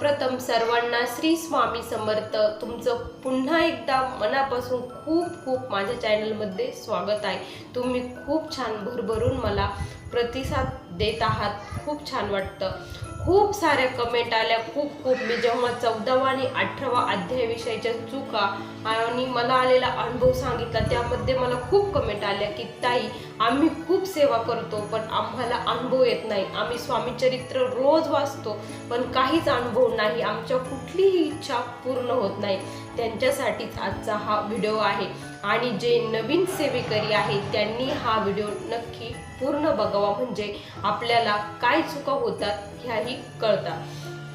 प्रथम सर्वांना श्री स्वामी समर्थ. तुमचं पुन्हा एकदा मनापासून खूप खूप माझ्या चॅनलमध्ये स्वागत आहे. तुम्ही खूप छान भरभरून मला प्रतिसाद देत आहात. खूप छान वाटतं. खूप साऱ्या कमेंट आल्या. खूप खूप. मी जेव्हा चौदावा आणि अठरावा अध्यायाविषयीच्या चुका आणि मला आलेला अनुभव सांगितला त्यामध्ये मला खूप कमेंट आल्या की ताई आम्ही खूप सेवा करतो पण आम्हाला अनुभव येत नाही. आम्ही स्वामी चरित्र रोज वाचतो पण काहीच अनुभव नाही. आमच्या कुठलीही इच्छा पूर्ण होत नाही. त्यांच्यासाठीच आजचा हा व्हिडिओ आहे. आणि जे नवीन सेवेकरी आहेत त्यांनी हा व्हिडिओ नक्की पूर्ण बघावा. म्हणजे आपल्याला काय चुका होतात ह्याही कळतात.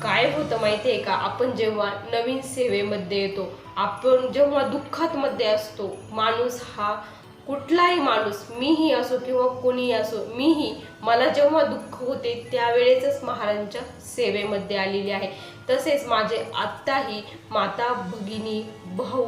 काय होतं माहिती आहे का? आपण जेव्हा नवीन सेवेमध्ये येतो आपण जेव्हा दुःखात मध्ये असतो माणूस हा कुठलाही माणूस मीही असो किंवा कोणीही असो मीही मला जेव्हा दुःख होते त्यावेळेसच महाराजांच्या सेवेमध्ये आलेली आहे. तसेच माझे आत्ताही माता भगिनी भाऊ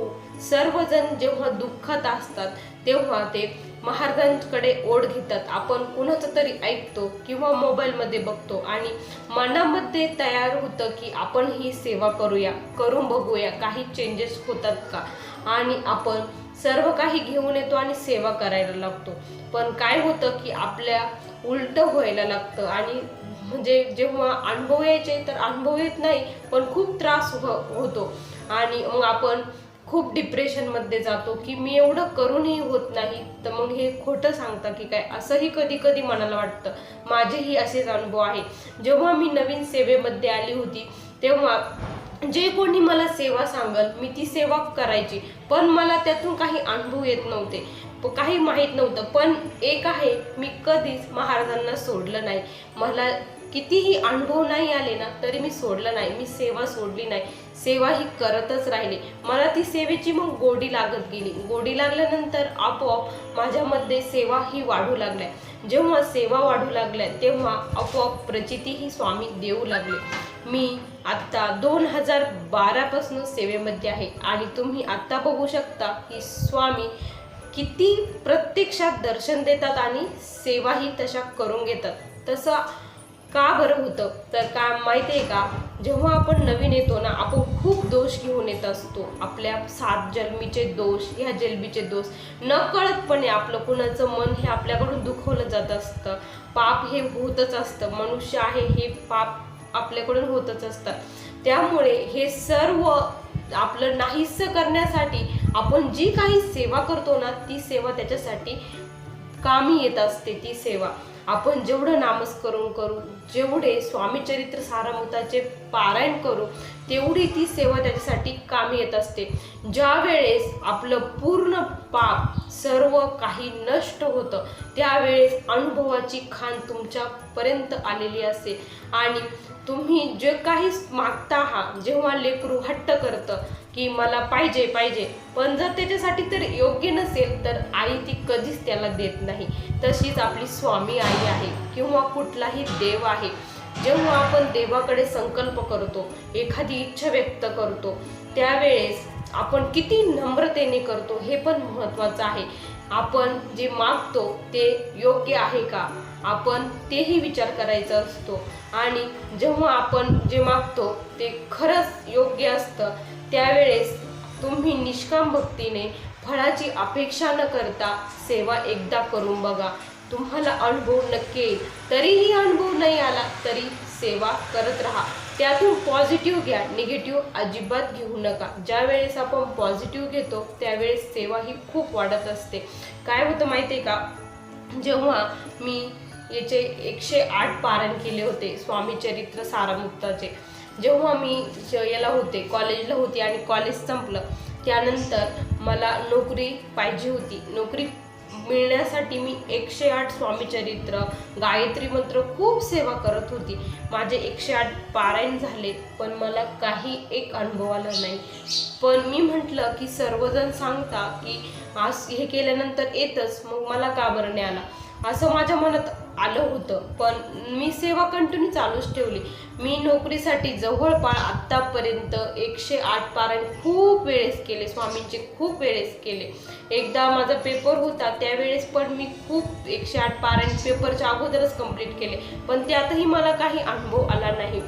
सर्वजण जेव्हा दुःखात असतात तेव्हा ते महाराजांकडे ओढ घेतात. आपण कुणाचं तरी ऐकतो किंवा मोबाईलमध्ये बघतो आणि मनामध्ये तयार होतं की आपण ही सेवा करूया करून बघूया काही चेंजेस होतात का? आणि आपण सर्व काही घेऊन येतो आणि सेवा करायला लागतो. पण काय होतं की आपल्या उलट व्हायला लागतं आणि म्हणजे जेव्हा अनुभव यायचे तर अनुभव येत नाही पण खूप त्रास हो-, होतो. आणि मग आपण खूप डिप्रेशनमध्ये जातो की मी एवढं करूनही होत नाही तर मग हे खोटं सांगता की काय? असंही कधी कधी मनाला वाटतं. माझेही असेच अनुभव आहे. जेव्हा मी नवीन सेवेमध्ये आली होती तेव्हा जे कोणी मला सेवा सांगल मी ती सेवा करायची. पण मला त्यातून काही अनुभव येत नव्हते. काही माहीत नव्हतं. पण एक आहे मी कधीच महाराजांना सोडलं नाही. मला कितीही अनुभव नाही आले ना तरी मी सोडलं नाही. मी सेवा सोडली नाही. सेवा ही करतच राहिली. मला ती सेवेची मग गोडी लागत गेली. गोडी लागल्यानंतर आपोआप माझ्यामध्ये सेवा ही वाढू लागल्या. जेव्हा सेवा वाढू लागल्या तेव्हा आपोआप प्रचिती ही स्वामी देऊ लागले. मी आत्ता दोन हजार बारापासून सेवेमध्ये आहे आणि तुम्ही आत्ता बघू शकता की स्वामी किती प्रत्यक्षात दर्शन देतात आणि सेवाही तशा करून घेतात. तसं का बरं होतं? तर का माहिती आहे का? जेव्हा आपण नवीन येतो ना आपण खूप दोष घेऊन येत असतो. आपल्या सात जन्मीचे दोष ह्या जन्मीचे दोष. नकळतपणे आपलं कुणाचं मन हे आपल्याकडून दुखवलं जात असतं. पाप हे होतच असतं. मनुष्य आहे हे पाप आपल्याकडून होतच असतं. त्यामुळे हे सर्व आपलं नाहीसं करण्यासाठी आपण जी काही सेवा करतो ना ती सेवा त्याच्यासाठी कामी येत असते ती सेवा. आपण जेवढं नामस्करण करू जेवढे स्वामीचरित्र सारामृताचे पारायण करू तेवढी ती सेवा त्याच्यासाठी कामी येत असते. ज्या वेळेस आपलं पूर्ण पाप सर्व काही नष्ट होतं त्यावेळेस अनुभवाची खाण तुमच्यापर्यंत आलेली असते. आणि तुम्ही जे काही मागता आहात जेव्हा लेकरू हट्ट करतं की मला पाहिजे पाहिजे पण जर त्याच्यासाठी तर योग्य नसेल तर आई ती कधीच त्याला देत नाही. तशीच आपली स्वामी आई आहे किंवा कुठलाही देव आहे. जेव्हा आपण देवाकडे संकल्प करतो एखादी इच्छा व्यक्त करतो त्यावेळेस आपण किती नम्रतेने करतो हे पण महत्त्वाचं आहे. आपण जे मागतो ते योग्य आहे का? आपण तेही विचार करायचा असतो. आणि जेव्हा आपण जे मागतो ते खरंच योग्य असतं त्यावेळेस तुम्ही निष्काम भक्तीने फळाची अपेक्षा न करता सेवा एकदा करून बघा. तुम्हाला अनुभव नक्की येईल. तरीही अनुभव नाही आला तरी सेवा करत राहा. त्यातून पॉझिटिव्ह घ्या. निगेटिव्ह अजिबात घेऊ नका. ज्या वेळेस आपण पॉझिटिव्ह घेतो त्यावेळेस सेवा ही खूप वाढत असते. काय होतं माहिती आहे का? जेव्हा मी याचे एकशे आठ पारण केले होते स्वामी चरित्र सारामुक्ताचे जेव्हा मी याला होते कॉलेजला होते आणि कॉलेज संपलं त्यानंतर मला नोकरी पाहिजे होती. नोकरी मिळण्यासाठी मी एकशे आठ स्वामी चरित्र गायत्री मंत्र खूप सेवा करत होती. माझे एकशे आठ पारायण झाले पण मला काही एक अनुभव आला नाही. पण मी म्हटलं की सर्वजण सांगता की आज हे केल्यानंतर येतच मग मला का बरं नाही आला? असं माझ्या मनात आलं होतं. पण मी सेवा कंटिन्यू चालूच ठेवली. मी नोकरीसाठी जवळपास आत्तापर्यंत एकशे आठ पारायण खूप वेळेस केले स्वामींचे खूप वेळेस केले. एकदा माझा पेपर होता त्यावेळेस पण मी खूप एकशे आठ पारायण पेपरच्या अगोदरच कंप्लीट केले. पण त्यातही मला काही अनुभव आला नाही.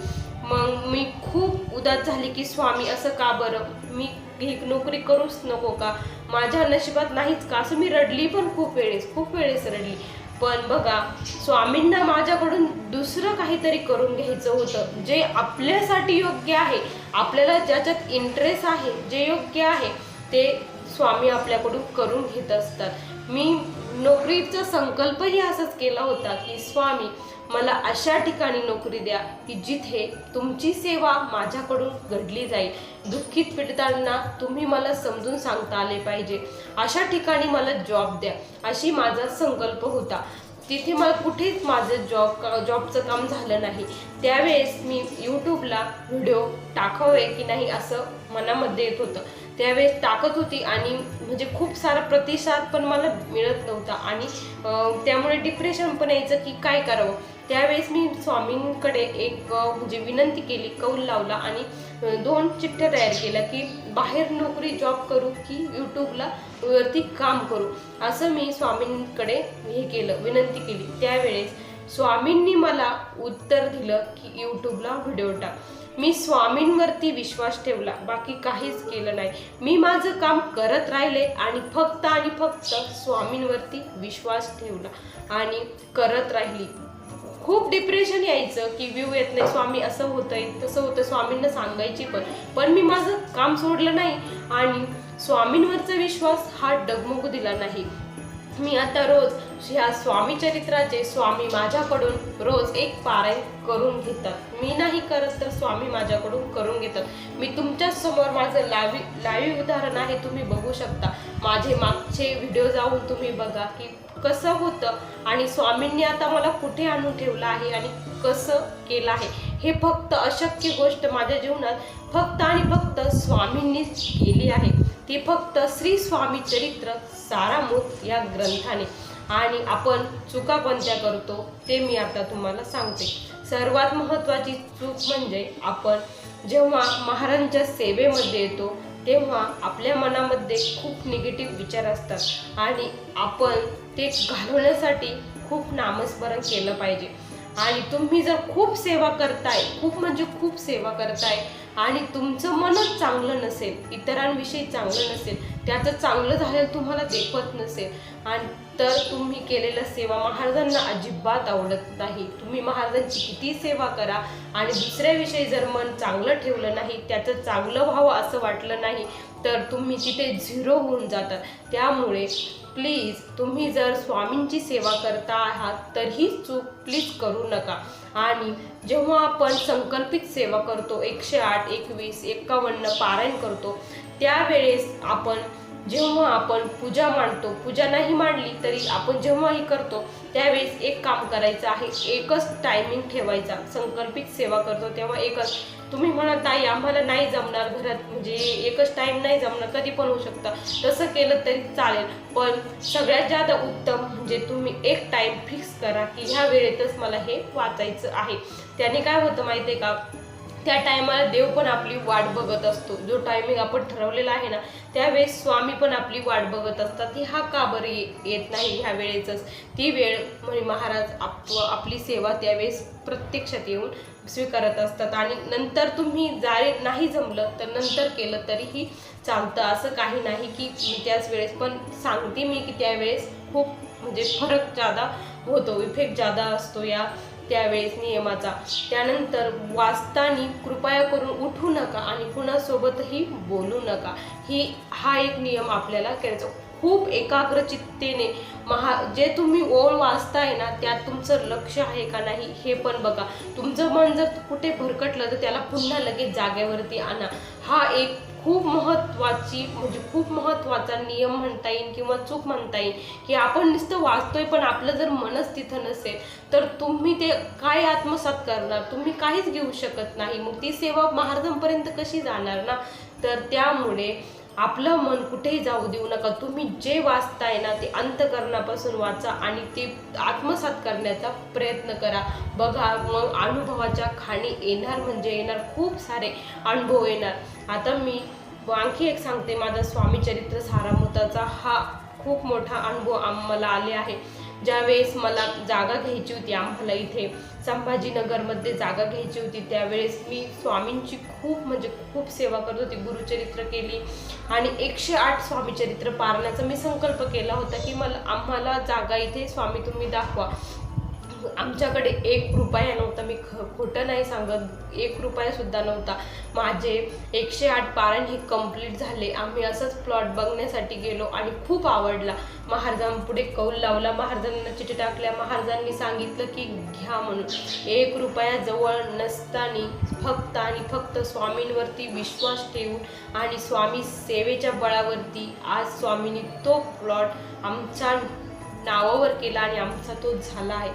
मग मी खूप उदास झाली की स्वामी असं का बरं? मी ही नोकरी करूच नको का? माझ्या नशिबात नाहीच का? असं मी रडली पण खूप वेळेस खूप वेळेस रडली. पण बघा स्वामींना माझ्याकडून दुसरं काहीतरी करून घ्यायचं होतं जे आपल्यासाठी योग्य आहे. आपल्याला ज्याच्यात इंटरेस्ट आहे जे योग्य आहे ते स्वामी आपल्याकडून करून घेत असतात. मी नोकरीचा संकल्पही असाच केला होता की स्वामी मला अशा ठिकाणी नोकरी द्या की जिथे तुमची सेवा माझ्याकडून घडली जाईल. दुःखीत पीडितांना तुम्ही मला समजून सांगता आले पाहिजे. अशा ठिकाणी मला जॉब द्या अशी माझा संकल्प होता. तिथे मला कुठेच माझं जॉब जॉबचं काम झालं नाही. त्यावेळेस मी यूट्यूबला व्हिडिओ टाकावे की नाही असं मनामध्ये येत होतं. त्यावेळेस टाकत होती आणि म्हणजे खूप सारा प्रतिसाद पण मला मिळत नव्हता आणि त्यामुळे डिप्रेशन पण यायचं की काय करावं? त्यावेळेस मी स्वामींकडे एक म्हणजे विनंती केली कौल लावला आणि दोन चिठ्ठ्या तयार केल्या की बाहेर नोकरी जॉब करू की यूट्यूबला वरती काम करू. असं मी स्वामींकडे हे केलं विनंती केली. त्यावेळेस स्वामींनी मला उत्तर दिलं की यूट्यूबला व्हिडिओ टाक. मी स्वामींवरती विश्वास ठेवला बाकी काहीच केलं नाही. मी माझं काम करत राहिले आणि फक्त आणि फक्त स्वामींवरती विश्वास ठेवला आणि करत राहिली. खूप डिप्रेशन यायचं की व्ह्यू येत नाही. स्वामी असं होतंय तसं होतं स्वामींना सांगायची पण. पण मी माझं काम सोडलं नाही. आणि स्वामींवरचा विश्वास हा डगमगू दिला नाही. मी आता रोज ह्या स्वामी चरित्राचे स्वामी माझ्याकडून रोज एक पारायण करून घेतात. मी नाही करत तर स्वामी माझ्याकडून करून घेतात. मी तुमच्यासमोर माझं लावी लाईव्ह उदाहरण आहे तुम्ही बघू शकता. माझे मागचे व्हिडिओ जाऊन तुम्ही बघा की कसं होतं? आणि स्वामींनी आता मला कुठे आणून ठेवलं आहे आणि कसं केलं आहे? हे फक्त अशक्य गोष्ट माझ्या जीवनात फक्त आणि फक्त स्वामींनीच केली आहे. ती फक्त श्री स्वामी चरित्र सारामूत या ग्रंथाने. आणि आपण चुका कोणत्या करतो ते मी आता तुम्हाला सांगते. सर्वात महत्त्वाची चूक म्हणजे आपण जेव्हा महाराजांच्या सेवेमध्ये येतो तेव्हा आपल्या मनामध्ये खूप निगेटिव्ह विचार असतात. आणि आपण ते घालवण्यासाठी खूप नामस्मरण केलं पाहिजे. आणि तुम्ही जर खूप सेवा करताय खूप म्हणजे खूप सेवा करताय आणि तुमचं मनच चांगलं नसेल इतरांविषयी चांगलं नसेल त्याचं चांगलं झालेलं तुम्हाला देखवत नसेल आणि तर तुम्ही केलेलं सेवा महाराजांना अजिबात आवडत नाही. तुम्ही महाराजांची किती सेवा करा आणि दुसऱ्याविषयी जर मन चांगलं ठेवलं नाही त्याचं चांगलं व्हावं असं वाटलं नाही तर तुम्ही तिथे झिरो होऊन जातात. त्यामुळे प्लीज तुम्ही जर स्वामींची सेवा करता आहात तर ही चूक प्लीज करू नका. आणि जेव्हा आपण संकल्पित सेवा करतो एकशे आठ एकवीस एकावन्न पारायण करतो त्यावेळेस आपण जेव्हा आपण पूजा मांडतो पूजा नाही मांडली तरी आपण जेव्हाही करतो त्यावेळेस एक काम करायचं आहे एकच टायमिंग ठेवायचा. संकल्पित सेवा करतो तेव्हा एकच तुम्ही म्हणाल ताई आम्हाला नाही जमणार घरात म्हणजे एकच टाईम नाही जमणार कधी पण होऊ शकतं. तसं केलं तरी चालेल पण सगळ्यात जास्त उत्तम म्हणजे तुम्ही एक टाईम फिक्स करा की ह्या वेळेतच मला हे वाचायचं आहे. त्याने काय होतं माहिती आहे का? त्या टायमाला देव पण आपली वाट बघत असतो. जो टायमिंग आपण ठरवलेला आहे ना त्यावेळेस स्वामी पण आपली वाट बघत असतात की हा का बरं येत नाही ह्या वेळेचंच. ती वेळ म्हणजे महाराज आप आपली सेवा त्यावेळेस प्रत्यक्षात येऊन स्वीकारत असतात. आणि नंतर तुम्ही जारे नाही जमलं तर नंतर केलं तरीही चालतं. असं काही नाही की मी त्याच वेळेस पण सांगते मी की त्यावेळेस खूप म्हणजे फरक जादा होतो. इफेक्ट जादा असतो या त्यावेळेस नियमाचा. त्यानंतर वाचताना कृपया करून उठू नका आणि कुणासोबतही बोलू नका. ही हा एक नियम आपल्याला करायचा. खूप एकाग्रचित्तेने महा जे तुम्ही ओळ वाचताय ना त्यात तुमचं लक्ष आहे का नाही हे पण बघा. तुमचं मन जर कुठे भरकटलं तर त्याला पुन्हा लगेच जागेवरती आणा. हा एक खूप महत्त्वाची म्हणजे खूप महत्त्वाचा नियम म्हणता येईल किंवा चूक म्हणता येईल की आपण नुसतं वाचतोय पण आपलं जर मनच तिथं नसेल तर तुम्ही ते काय आत्मसात करणार? तुम्ही काहीच घेऊ शकत नाही. मग ती सेवा महाराजांपर्यंत कशी जाणार ना? तर त्यामुळे आपलं मन कुठेही जाऊ देऊ नका. तुम्ही जे वाचताय ना ते अंतकरणापासून वाचा आणि ते आत्मसात करण्याचा प्रयत्न करा. बघा मग अनुभवाच्या खाणी येणार म्हणजे येणार खूप सारे अनुभव येणार. आता मी आणखी एक सांगते माझा स्वामी चरित्र सारामृताचा हा खूप मोठा अनुभव आम्हाला आले आहे. ज्यावेळेस मला जागा घ्यायची होती आम्हाला इथे संभाजीनगरमध्ये जागा घ्यायची होती त्यावेळेस मी स्वामींची खूप म्हणजे खूप सेवा करत होती गुरुचरित्र केली. आणि एकशे आठ स्वामीचरित्र पारण्याचा मी संकल्प केला होता की मला आम्हाला जागा इथे स्वामी तुम्ही दाखवा. आमच्याकडे एक रुपया नव्हता मी ख खोटं नाही सांगत एक रुपयासुद्धा नव्हता. माझे एकशे आठ पारण हे कंप्लीट झाले. आम्ही असंच प्लॉट बघण्यासाठी गेलो आणि खूप आवडला. महाराजांपुढे कौल लावला महाराजांना चिठी टाकल्या. महाराजांनी सांगितलं की घ्या म्हणून. एक रुपया जवळ नसताना फक्त आणि फक्त स्वामींवरती विश्वास ठेवून आणि स्वामी सेवेच्या बळावरती आज स्वामींनी तो प्लॉट आमच्या नावावर केला आणि आमचा तो झाला आहे.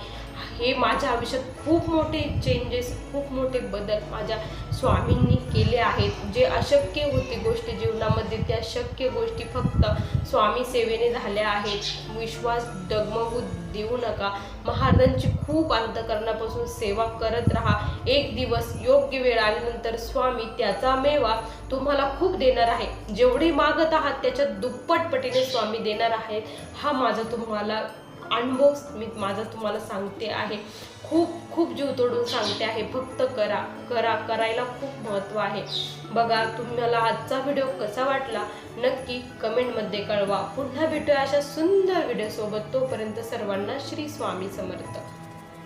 हे माझ्या आयुष्यात खूप मोठे चेंजेस खूप मोठे बदल माझ्या स्वामींनी केले आहेत. जे अशक्य होती गोष्टी जीवनामध्ये त्या शक्य गोष्टी फक्त स्वामी सेवेने झाल्या आहेत. विश्वास डगमगू देऊ नका. महाराजांची खूप अंतकरणापासून सेवा करत राहा. एक दिवस योग्य वेळ आल्यानंतर स्वामी त्याचा मेवा तुम्हाला खूप देणार आहे. जेवढे मागत आहात त्याच्या दुप्पट पटीने स्वामी देणार आहेत. हा माझा तुम्हाला अनुभव मी माझा तुम्हाला सांगते आहे. खूप खूप जीव तोडून सांगते आहे. फक्त करा करा करायला खूप महत्त्व आहे. बघा तुम्हाला आजचा व्हिडिओ कसा वाटला नक्की कमेंटमध्ये कळवा. पुन्हा भेटूया अशा सुंदर व्हिडिओसोबत तोपर्यंत सर्वांना श्री स्वामी समर्थ.